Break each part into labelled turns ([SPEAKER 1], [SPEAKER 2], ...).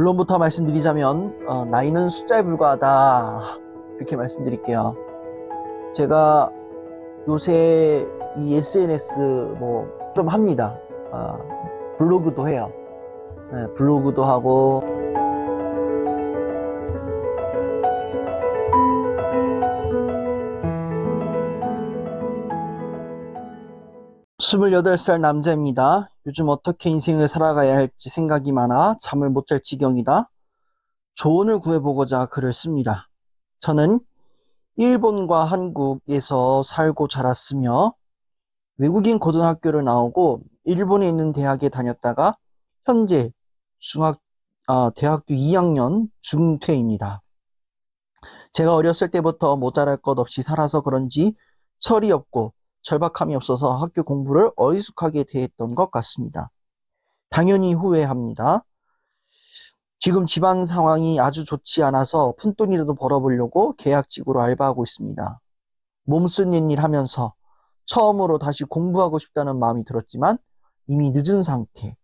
[SPEAKER 1] 결론부터 말씀드리자면 어, 나이는 숫자에 불과하다 이렇게 말씀드릴게요. 제가 요새 이 SNS 뭐 좀 합니다. 아, 블로그도 해요. 네, 블로그도 하고 28살 남자입니다. 요즘 어떻게 인생을 살아가야 할지 생각이 많아 잠을 못 잘 지경이다. 조언을 구해보고자 글을 씁니다. 저는 일본과 한국에서 살고 자랐으며 외국인 고등학교를 나오고 일본에 있는 대학에 다녔다가 현재 중학, 아, 대학교 2학년 중퇴입니다. 제가 어렸을 때부터 모자랄 것 없이 살아서 그런지 철이 없고 절박함이 없어서 학교 공부를 어리숙하게 대했던 것 같습니다. 당연히 후회합니다. 지금 집안 상황이 아주 좋지 않아서 푼돈이라도 벌어보려고 계약직으로 알바하고 있습니다. 몸쓰는 일 하면서 처음으로 다시 공부하고 싶다는 마음이 들었지만 이미 늦은 상태.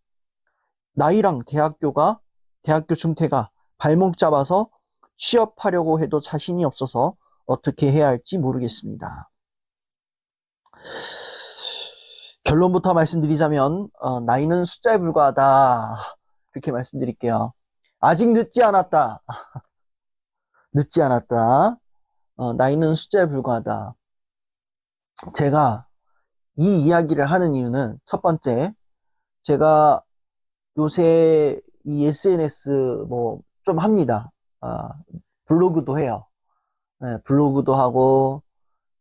[SPEAKER 1] 나이랑 대학교가, 대학교 중퇴가 발목 잡아서 취업하려고 해도 자신이 없어서 어떻게 해야 할지 모르겠습니다. 결론부터 말씀드리자면 어, 나이는 숫자에 불과하다 이렇게 말씀드릴게요. 아직 늦지 않았다. 늦지 않았다. 어, 나이는 숫자에 불과하다. 제가 이 이야기를 하는 이유는 첫 번째, 제가 요새 이 SNS 뭐 좀 합니다. 아, 블로그도 해요. 네, 블로그도 하고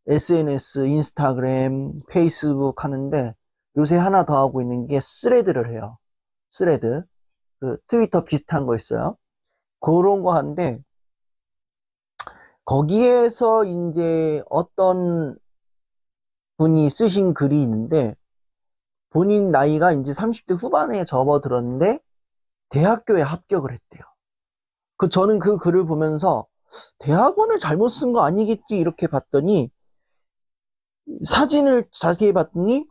[SPEAKER 1] SNS, 인스타그램, 페이스북 하는데 요새 하나 더 하고 있는 게 스레드를 해요. 스레드. 그 트위터 비슷한 거 있어요. 그런 거 하는데 거기에서 이제 어떤 분이 쓰신 글이 있는데 본인 나이가 이제 30대 후반에 접어들었는데 대학교에 합격을 했대요. 그 저는 그 글을 보면서 대학원을 잘못 쓴 거 아니겠지 이렇게 봤더니 사진을 자세히 봤더니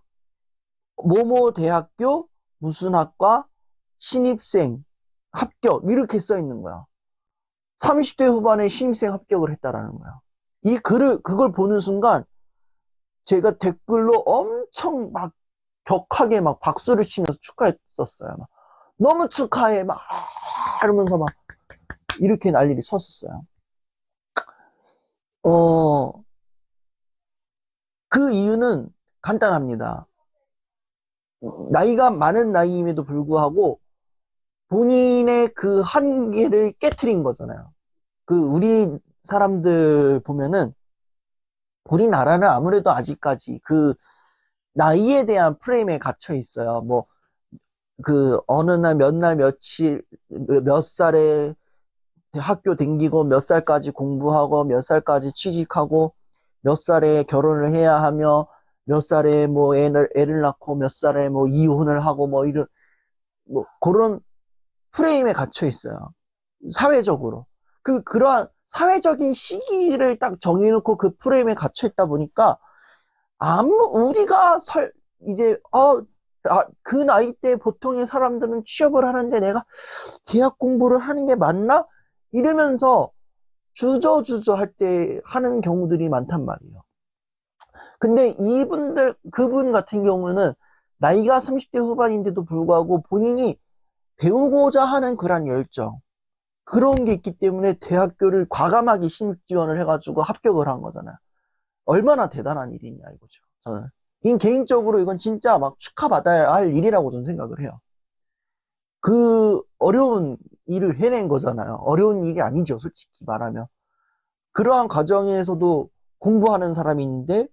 [SPEAKER 1] 모모 대학교 무슨 학과 신입생 합격 이렇게 써 있는 거야. 30대 후반에 신입생 합격을 했다라는 거야. 이 글을 그걸 보는 순간 제가 댓글로 엄청 막 격하게 막 박수를 치면서 축하했었어요. 막 너무 축하해 막 이러면서 막 이렇게 난리를 쳤었어요. 어, 그 이유는 간단합니다. 나이가 많은 나이임에도 불구하고 본인의 그 한계를 깨트린 거잖아요. 그 우리 사람들 보면은 우리나라는 아무래도 아직까지 그 나이에 대한 프레임에 갇혀 있어요. 뭐 그 어느 날 몇 날 며칠 몇 살에 학교 댕기고 몇 살까지 공부하고 몇 살까지 취직하고 몇 살에 결혼을 해야 하며 몇 살에 뭐 애를 애를 낳고 몇 살에 뭐 이혼을 하고 뭐 이런 뭐 그런 프레임에 갇혀 있어요. 사회적으로. 그 그러한 사회적인 시기를 딱 정해놓고 그 프레임에 갇혀 있다 보니까 아무 우리가 설 이제 어 아, 그 나이 때 보통의 사람들은 취업을 하는데 내가 대학 공부를 하는 게 맞나? 이러면서 주저주저 할 때 하는 경우들이 많단 말이에요. 근데 이분들, 그분 같은 경우는 나이가 30대 후반인데도 불구하고 본인이 배우고자 하는 그런 열정, 그런 게 있기 때문에 대학교를 과감하게 신입 지원을 해가지고 합격을 한 거잖아요. 얼마나 대단한 일이냐, 이거죠. 저는. 이 개인적으로 이건 진짜 막 축하받아야 할 일이라고 저는 생각을 해요. 그 어려운 일을 해낸 거잖아요. 어려운 일이 아니죠, 솔직히 말하면. 그러한 과정에서도 공부하는 사람이 있는데,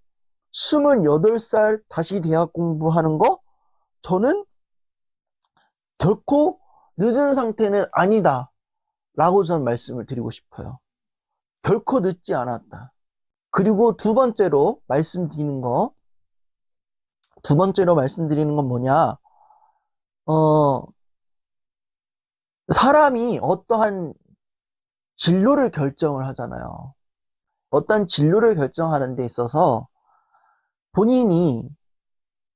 [SPEAKER 1] 28살 다시 대학 공부하는 거? 저는 결코 늦은 상태는 아니다. 라고 저는 말씀을 드리고 싶어요. 결코 늦지 않았다. 그리고 두 번째로 말씀드리는 거, 두 번째로 말씀드리는 건 뭐냐, 어, 사람이 어떠한 진로를 결정을 하잖아요. 어떤 진로를 결정하는 데 있어서 본인이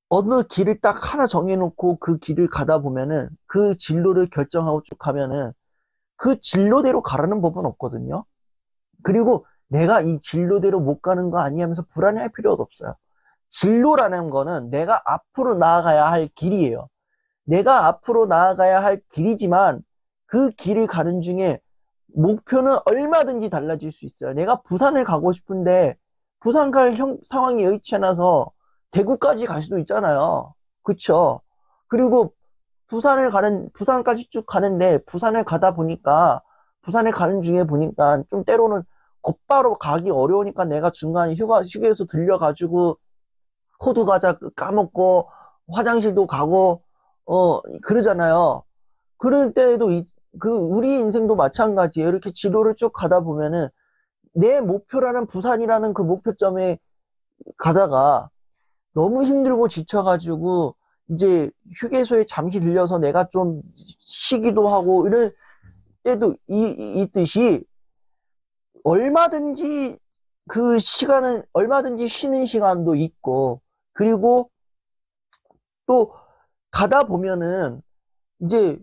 [SPEAKER 1] 어느 길을 딱 하나 정해놓고 그 길을 가다 보면은 그 진로를 결정하고 쭉 가면은 그 진로대로 가라는 법은 없거든요. 그리고 내가 이 진로대로 못 가는 거 아니하면서 불안해할 필요도 없어요. 진로라는 거는 내가 앞으로 나아가야 할 길이에요. 내가 앞으로 나아가야 할 길이지만 그 길을 가는 중에 목표는 얼마든지 달라질 수 있어요. 내가 부산을 가고 싶은데 부산 갈 형- 상황이 여의치 않아서 대구까지 갈 수도 있잖아요. 그쵸? 그리고 부산을 가는, 부산까지 쭉 가는데 부산을 가다 보니까 부산에 가는 중에 보니까 좀 때로는 곧바로 가기 어려우니까 내가 중간에 휴가, 휴게소 들려가지고 호두 과자 까먹고 화장실도 가고, 어, 그러잖아요. 그럴 때에도 이, 그, 우리 인생도 마찬가지예요. 이렇게 지도를 쭉 가다 보면은 내 목표라는 부산이라는 그 목표점에 가다가 너무 힘들고 지쳐가지고 이제 휴게소에 잠시 들려서 내가 좀 쉬기도 하고 이럴 때도 이, 있듯이 얼마든지 그 시간은 얼마든지 쉬는 시간도 있고 그리고 또 가다 보면은 이제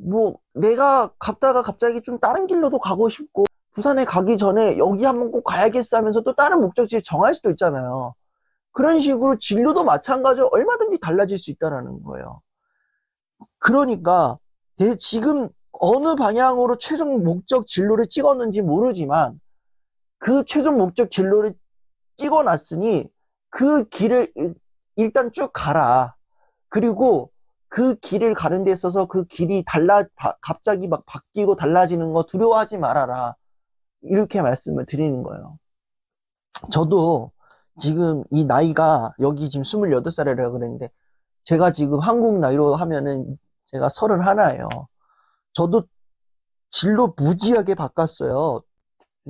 [SPEAKER 1] 뭐 내가 갔다가 갑자기 좀 다른 길로도 가고 싶고 부산에 가기 전에 여기 한번 꼭 가야겠어 하면서 또 다른 목적지를 정할 수도 있잖아요. 그런 식으로 진로도 마찬가지로 얼마든지 달라질 수 있다라는 거예요. 그러니까 내 지금 어느 방향으로 최종 목적 진로를 찍었는지 모르지만 그 최종 목적 진로를 찍어놨으니 그 길을 일- 일단 쭉 가라. 그리고 그 길을 가는 데 있어서 그 길이 달라, 바- 갑자기 막 바뀌고 달라지는 거 두려워하지 말아라. 이렇게 말씀을 드리는 거예요. 저도 지금 이 나이가 여기 지금 28살이라고 그랬는데 제가 지금 한국 나이로 하면은 제가 31예요. 저도 진로 무지하게 바꿨어요.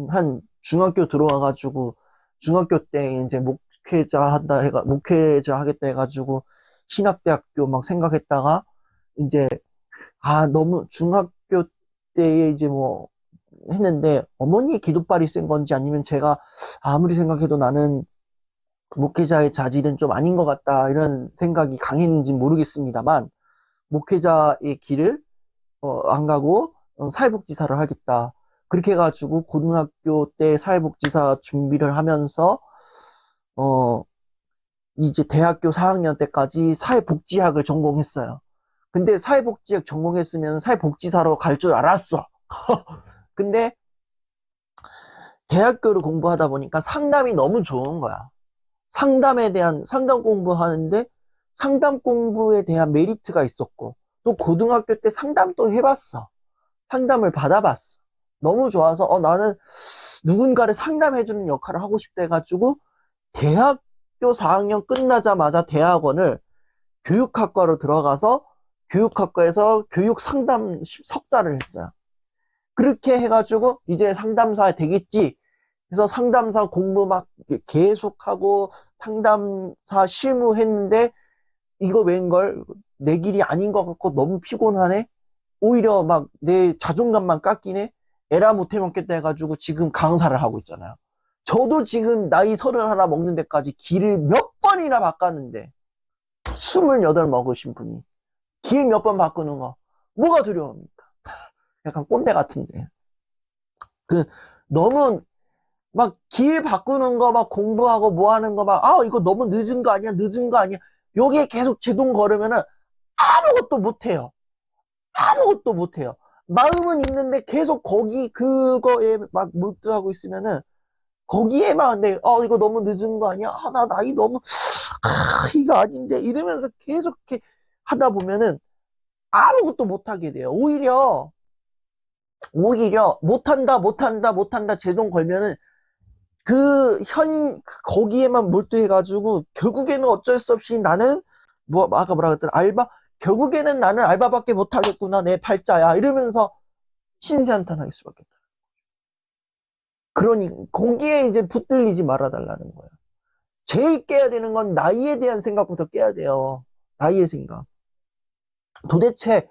[SPEAKER 1] 한 중학교 들어와 가지고 중학교 때 이제 목회자 한다 해가 목회자 하겠다 해 가지고 신학대학교 막 생각했다가 이제 아 너무 중학교 때에 이제 뭐 했는데 어머니의 기도발이 센 건지 아니면 제가 아무리 생각해도 나는 목회자의 자질은 좀 아닌 것 같다 이런 생각이 강했는지 모르겠습니다만 목회자의 길을 어, 안 가고 어, 사회복지사를 하겠다. 그렇게 해가지고 고등학교 때 사회복지사 준비를 하면서 어 이제 대학교 4학년 때까지 사회복지학을 전공했어요. 근데 사회복지학 전공했으면 사회복지사로 갈 줄 알았어. 근데 대학교를 공부하다 보니까 상담이 너무 좋은 거야. 상담에 대한 상담 공부하는데 상담 공부에 대한 메리트가 있었고 또 고등학교 때 상담도 해봤어. 상담을 받아봤어. 너무 좋아서 어 나는 누군가를 상담해주는 역할을 하고 싶다 해가지고 대학 교 4학년 끝나자마자 대학원을 교육학과로 들어가서 교육학과에서 교육 상담 석사를 했어요. 그렇게 해가지고 이제 상담사 되겠지. 그래서 상담사 공부 막 계속하고 상담사 실무했는데 이거 웬걸 내 길이 아닌 것 같고 너무 피곤하네. 오히려 막 내 자존감만 깎이네. 에라 못해 먹겠다 해가지고 지금 강사를 하고 있잖아요. 저도 지금 나이 서른 하나 먹는 데까지 길을 몇 번이나 바꿨는데 스물여덟 먹으신 분이 길 몇 번 바꾸는 거 뭐가 두려웁니까? 약간 꼰대 같은데. 그 너무 막 길 바꾸는 거 막 공부하고 뭐 하는 거 막 아 이거 너무 늦은 거 아니야? 늦은 거 아니야? 여기에 계속 제동 걸으면은 아무것도 못해요. 아무것도 못해요. 마음은 있는데 계속 거기 그거에 막 몰두하고 있으면은 거기에만 내, 어, 이거 너무 늦은 거 아니야? 아, 나 나이 너무, 아, 이거 아닌데? 이러면서 계속 이렇게 하다 보면은 아무것도 못하게 돼요. 오히려, 오히려 못한다, 못한다, 못한다, 제동 걸면은 그 현, 그 거기에만 몰두해가지고 결국에는 어쩔 수 없이 나는 뭐, 아까 뭐라 그랬더라, 알바? 결국에는 나는 알바밖에 못하겠구나, 내 팔자야. 이러면서 신세한탄할 수밖에 없다. 그러니 거기에 이제 붙들리지 말아달라는 거야. 제일 깨야 되는 건 나이에 대한 생각부터 깨야 돼요. 나이의 생각. 도대체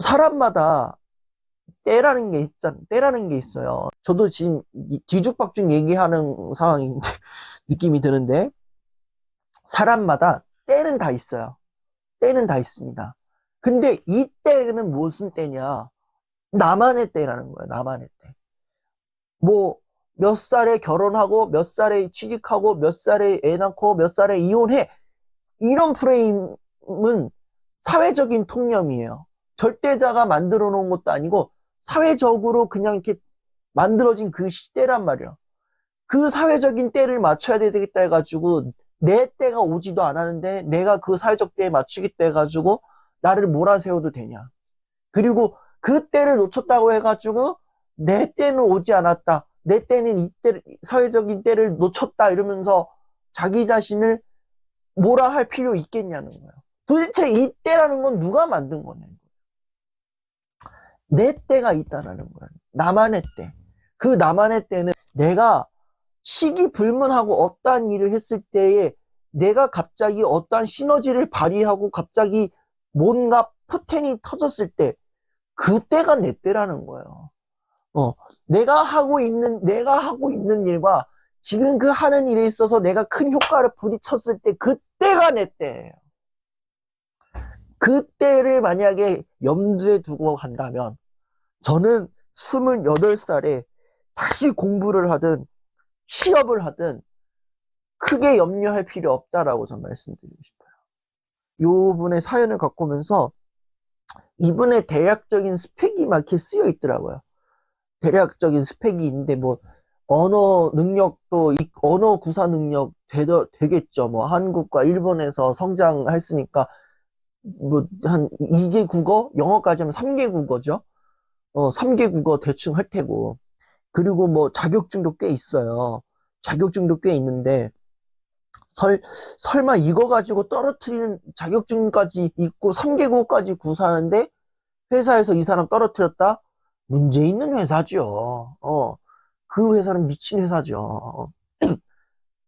[SPEAKER 1] 사람마다 때라는 게 있잖아. 때라는 게 있어요. 저도 지금 이 뒤죽박죽 얘기하는 상황인데 느낌이 드는데 사람마다 때는 다 있어요. 때는 다 있습니다. 근데 이 때는 무슨 때냐? 나만의 때라는 거야, 나만의 때. 뭐, 몇 살에 결혼하고, 몇 살에 취직하고, 몇 살에 애 낳고, 몇 살에 이혼해. 이런 프레임은 사회적인 통념이에요. 절대자가 만들어 놓은 것도 아니고, 사회적으로 그냥 이렇게 만들어진 그 시대란 말이야. 그 사회적인 때를 맞춰야 되겠다 해가지고, 내 때가 오지도 않았는데, 내가 그 사회적 때에 맞추겠다 해가지고, 나를 몰아세워도 되냐. 그리고 그 때를 놓쳤다고 해가지고, 내 때는 오지 않았다. 내 때는 이때, 사회적인 때를 놓쳤다. 이러면서 자기 자신을 뭐라 할 필요 있겠냐는 거예요. 도대체 이 때라는 건 누가 만든 거냐. 내 때가 있다라는 거예요. 나만의 때. 그 나만의 때는 내가 시기 불문하고 어떠한 일을 했을 때에 내가 갑자기 어떠한 시너지를 발휘하고 갑자기 뭔가 포텐이 터졌을 때 그때가 내 때라는 거예요. 어, 내가 하고 있는, 내가 하고 있는 일과 지금 그 하는 일에 있어서 내가 큰 효과를 부딪혔을 때 그때가 내 때예요. 그때를 만약에 염두에 두고 간다면 저는 28살에 다시 공부를 하든 취업을 하든 크게 염려할 필요 없다라고 전 말씀드리고 싶어요. 요 분의 사연을 갖고 오면서 이분의 대략적인 스펙이 막 이렇게 쓰여 있더라고요. 대략적인 스펙이 있는데 뭐 언어 능력도 이- 언어 구사 능력 되, 되겠죠. 뭐 한국과 일본에서 성장했으니까 뭐 한 2개 국어, 영어까지 하면 3개 국어죠. 어, 3개 국어 대충 할 테고. 그리고 뭐 자격증도 꽤 있어요. 자격증도 꽤 있는데 설, 설마 이거 가지고 떨어뜨리는 자격증까지 있고 3개 국어까지 구사하는데 회사에서 이 사람 떨어뜨렸다? 문제 있는 회사죠. 어, 그 회사는 미친 회사죠.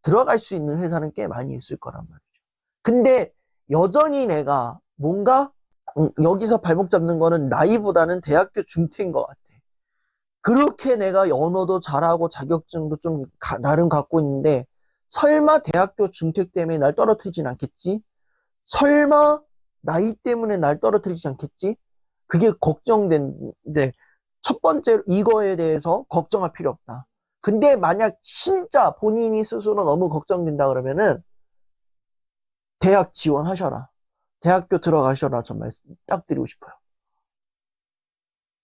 [SPEAKER 1] 들어갈 수 있는 회사는 꽤 많이 있을 거란 말이죠. 근데 여전히 내가 뭔가 음, 여기서 발목 잡는 거는 나이보다는 대학교 중퇴인 것 같아. 그렇게 내가 언어도 잘하고 자격증도 좀 가- 나름 갖고 있는데 설마 대학교 중퇴 때문에 날 떨어뜨리진 않겠지? 설마 나이 때문에 날 떨어뜨리지 않겠지? 그게 걱정된데 첫 번째 이거에 대해서 걱정할 필요 없다. 근데 만약 진짜 본인이 스스로 너무 걱정된다 그러면은 대학 지원하셔라. 대학교 들어가셔라. 전 말씀 딱 드리고 싶어요.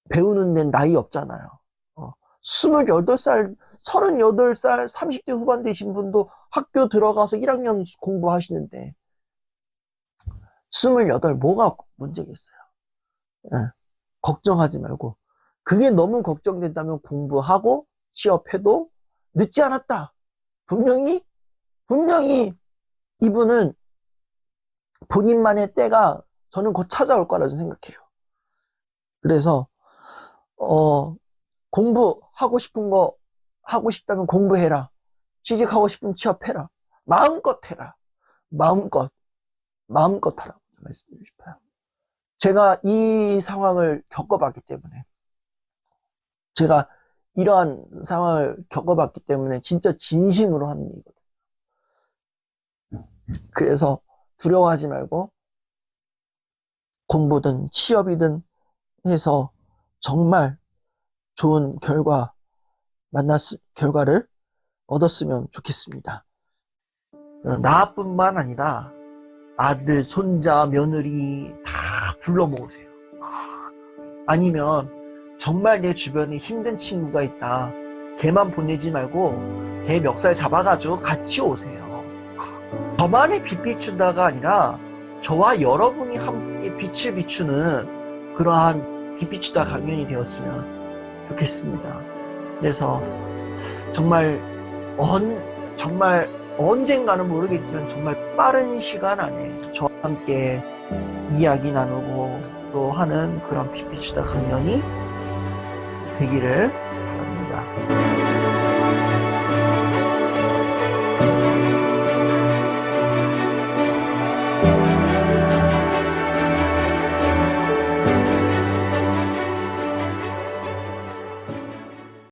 [SPEAKER 1] 배우는 데는 나이 없잖아요. 어, 28살, 38살, 30대 후반 되신 분도 학교 들어가서 1학년 공부하시는데 28 뭐가 문제겠어요. 예, 걱정하지 말고 그게 너무 걱정된다면 공부하고 취업해도 늦지 않았다. 분명히 분명히 이분은 본인만의 때가 저는 곧 찾아올 거라고 생각해요. 그래서 어 공부하고 싶은 거 하고 싶다면 공부해라. 취직하고 싶으면 취업해라. 마음껏 해라. 마음껏 마음껏 하라고 말씀드리고 싶어요. 제가 이 상황을 겪어봤기 때문에 제가 이러한 상황을 겪어봤기 때문에 진짜 진심으로 하는 일이거든요. 그래서 두려워하지 말고 공부든 취업이든 해서 정말 좋은 결과 만났 결과를 얻었으면 좋겠습니다. 어, 나뿐만 아니라 아들, 손자, 며느리 다 불러 모으세요. 아니면 정말 내 주변에 힘든 친구가 있다. 걔만 보내지 말고 걔 멱살 잡아가지고 같이 오세요. 저만의 빛 비춘다가 아니라 저와 여러분이 함께 빛을 비추는 그러한 빛 비추다 강연이 되었으면 좋겠습니다. 그래서 정말 언 정말 언젠가는 모르겠지만 정말 빠른 시간 안에 저와 함께 이야기 나누고 또 하는 그런 빛 비추다 강연이 되기를 바랍니다.